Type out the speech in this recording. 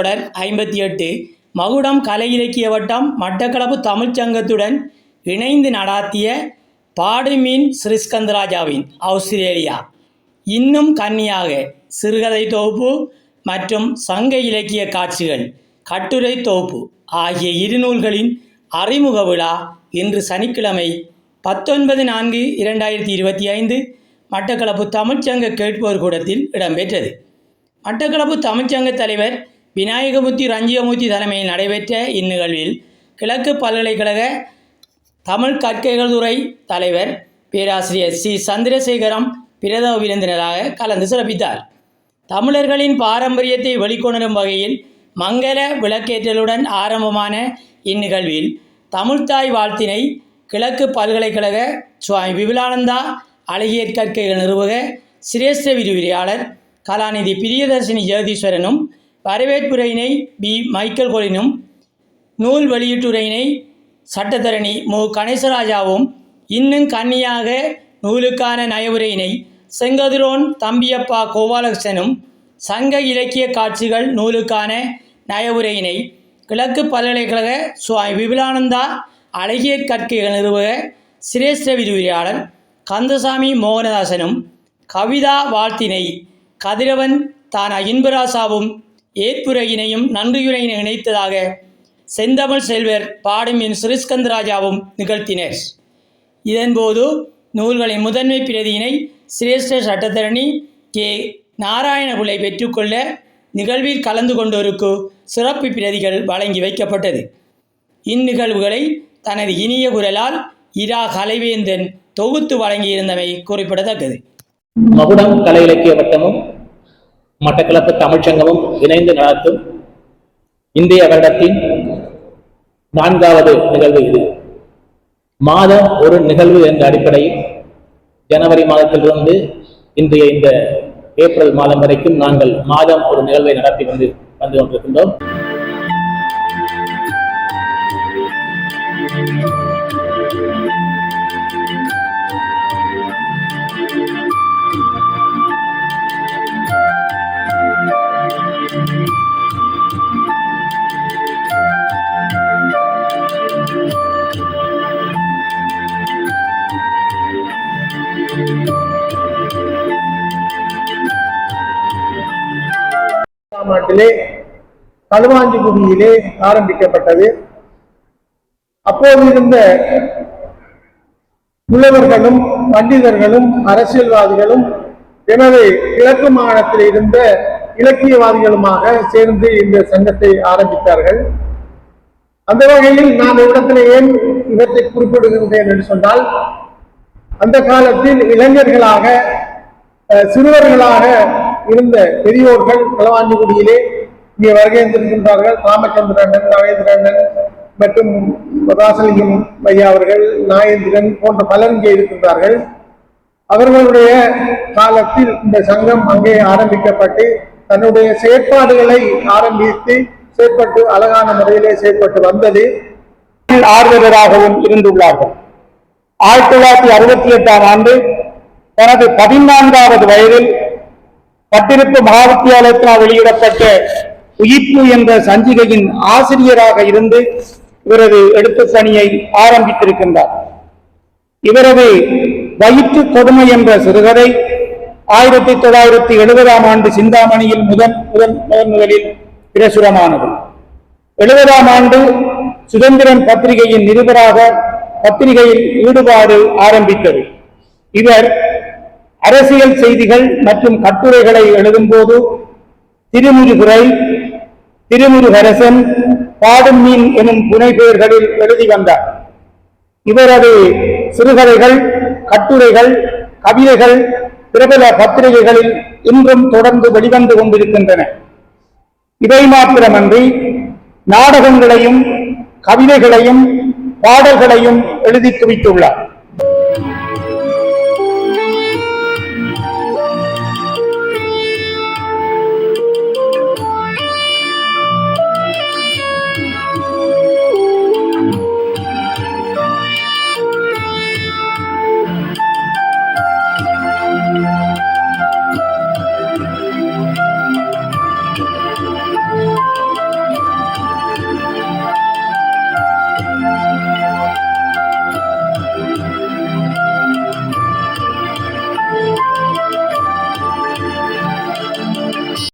தொடர் ஐம்பத்தி எட்டு. மகுடம் கலை இலக்கிய வட்டம் மட்டக்களப்பு தமிழ்ச்சங்கத்துடன் இணைந்து நடாத்திய பாடுமீன் ஸ்ரீஸ்கந்தராஜாவின் ஆஸ்திரேலியா இன்னும் கன்னியாக சிறுகதை தொகுப்பு மற்றும் சங்க இலக்கிய காட்சிகள் கட்டுரை தொகுப்பு ஆகிய இரு நூல்களின் அறிமுக விழா இன்று சனிக்கிழமை பத்தொன்பது நான்கு இரண்டாயிரத்தி இருபத்தி ஐந்து மட்டக்களப்பு தமிழ்ச்சங்க கேட்போர் கூடத்தில் இடம்பெற்றது. மட்டக்களப்பு தமிழ்ச்சங்க தலைவர் விநாயகமூர்த்தி ரஞ்சியமூர்த்தி தலைமையில் நடைபெற்ற இந்நிகழ்வில் கிழக்கு பல்கலைக்கழக தமிழ் கற்கைகள் துறை தலைவர் பேராசிரியர் சி. சந்திரசேகரம் பிரதம விருந்தினராக கலந்து சிறப்பித்தார். தமிழர்களின் பாரம்பரியத்தை வெளிக்கொணரும் வகையில் மங்கள விளக்கேற்றலுடன் ஆரம்பமான இந்நிகழ்வில் தமிழ்தாய் வாழ்த்தினை கிழக்கு பல்கலைக்கழக சுவாமி விபுலானந்தா அழகியற் கற்கைகள் நிறுவக சிரேஷ்ட விரிவுரையாளர் கலாநிதி பிரியதர்ஷினி ஜெகதீஸ்வரனும் வரவேற்புரையினை பி. மைக்கேல் கோலினும் நூல் வெளியீட்டுரையினை சட்டத்தரணி மு. கணேசராஜாவும் இன்னும் கன்னியாக நூலுக்கான நயவுரையினை செங்கதிரோன் தம்பியப்பா கோபாலகிருஷ்ணனும் சங்க இலக்கிய காட்சிகள் நூலுக்கான நயவுரையினை கிழக்கு பல்கலைக்கழக சுவாமி விபுலானந்தா அழகிய கற்கைகள் நிறுவக சிரேஷ்ட விரிவுரையாளர் கந்தசாமி மோகனதாசனும் கவிதா வாழ்த்தினை கதிரவன் தானா இன்பராசாவும் ஏற்புரையினையும் நன்றியுரையினை இணைத்ததாக செந்தமிழ் செல்வர் பாடும் பாடுமின் சுரேஷ்கந்தராஜாவும் நிகழ்த்தினர். இதன்போது நூல்களின் முதன்மை பிரதியினை சிரேஷ்ட சட்டத்தரணி கே. நாராயணகுலை பெற்றுக்கொள்ள நிகழ்வில் கலந்து கொண்டோருக்கு சிறப்பு பிரதிகள் வழங்கி வைக்கப்பட்டது. இந்நிகழ்வுகளை தனது இனிய குரலால் இரா கலைவேந்தன் தொகுத்து வழங்கியிருந்தமை குறிப்பிடத்தக்கது. மகுடம் கலை இலக்கிய வட்டமும் மட்டக்களப்பு தமிழ்ச்சங்கமும் இணைந்து நடத்தும் இந்திய வருடத்தின் நான்காவது நிகழ்வு இது. மாதம் ஒரு நிகழ்வு என்ற அடிப்படையில் ஜனவரி மாதத்திலிருந்து இன்றைய இந்த ஏப்ரல் மாதம் வரைக்கும் நாங்கள் மாதம் ஒரு நிகழ்வை நடத்தி வந்து வந்து கொண்டிருக்கின்றோம். ஆறாம் ஆண்டிலே களுவாஞ்சிக்குடியிலே ஆரம்பிக்கப்பட்டது. அப்போது இருந்த புலவர்களும் பண்டிதர்களும் அரசியல்வாதிகளும் எனது கிழக்கு மாகாணத்தில் இருந்த இலக்கியவாதிகளுமாக சேர்ந்து இந்த சங்கத்தை ஆரம்பித்தார்கள். அந்த வகையில் நான் இடத்துல ஏன் இவற்றை குறிப்பிடுகின்றேன் என்று சொன்னால் அந்த காலத்தில் இளைஞர்களாக சிறுவர்களாக இருந்த பெரியோர்கள் களவாஞ்சிக்குடியிலே இங்கே வருகைந்திருக்கின்றார்கள் ராமச்சந்திரன் ரவீந்திரன் மற்றும் ராசலிங்கம் ஐயா அவர்கள் நாயேந்திரன் போன்ற பலர் இங்கே இருக்கின்றார்கள். அவர்களுடைய காலத்தில் இந்த சங்கம் அங்கே ஆரம்பிக்கப்பட்டு தன்னுடைய செயற்பாடுகளை ஆரம்பித்து செயற்பட்டு அழகான முறையிலே செயற்பட்டு வந்தது. ஆர்வலராகவும் இருந்துள்ளார்கள். ஆயிரத்தி தொள்ளாயிரத்தி அறுபத்தி எட்டாம் ஆண்டு தனது பதினான்காவது வயதில் பட்டிருப்பு மகாவித்தியாலயத்தினால் வெளியிடப்பட்ட உயிர்ப்பு என்ற சஞ்சிகையின் ஆசிரியராக இருந்து இவரது எடுத்து பணியை ஆரம்பித்திருக்கின்றார். இவரது வயிற்று கொடுமை என்ற சிறுகதை ஆயிரத்தி தொள்ளாயிரத்தி எழுபதாம் ஆண்டு சிந்தாமணியில் முதன் முதன் முதன் முதலில் பிரசுரமானது. எழுபதாம் ஆண்டு சுதந்திரன் பத்திரிகையின் நிருபராக பத்திரிகையில் ஈடுபாடு ஆரம்பித்தது. இவர் அரசியல் செய்திகள் மற்றும் கட்டுரைகளை எழுதும்போது திருமுருகுரை திருமுருகரசன் பாடும் மீன் எனும் புனைப்பெயர்களில் எழுதி வந்தார். இவரது சிறுகதைகள் கட்டுரைகள் கவிதைகள் பிரபல பத்திரிகைகளில் இன்றும் தொடர்ந்து வெளிவந்து கொண்டிருக்கின்றன. இவை மாத்திரமன்றி நாடகங்களையும் கவிதைகளையும் பாடல்களையும் எழுதி குவித்துள்ளார்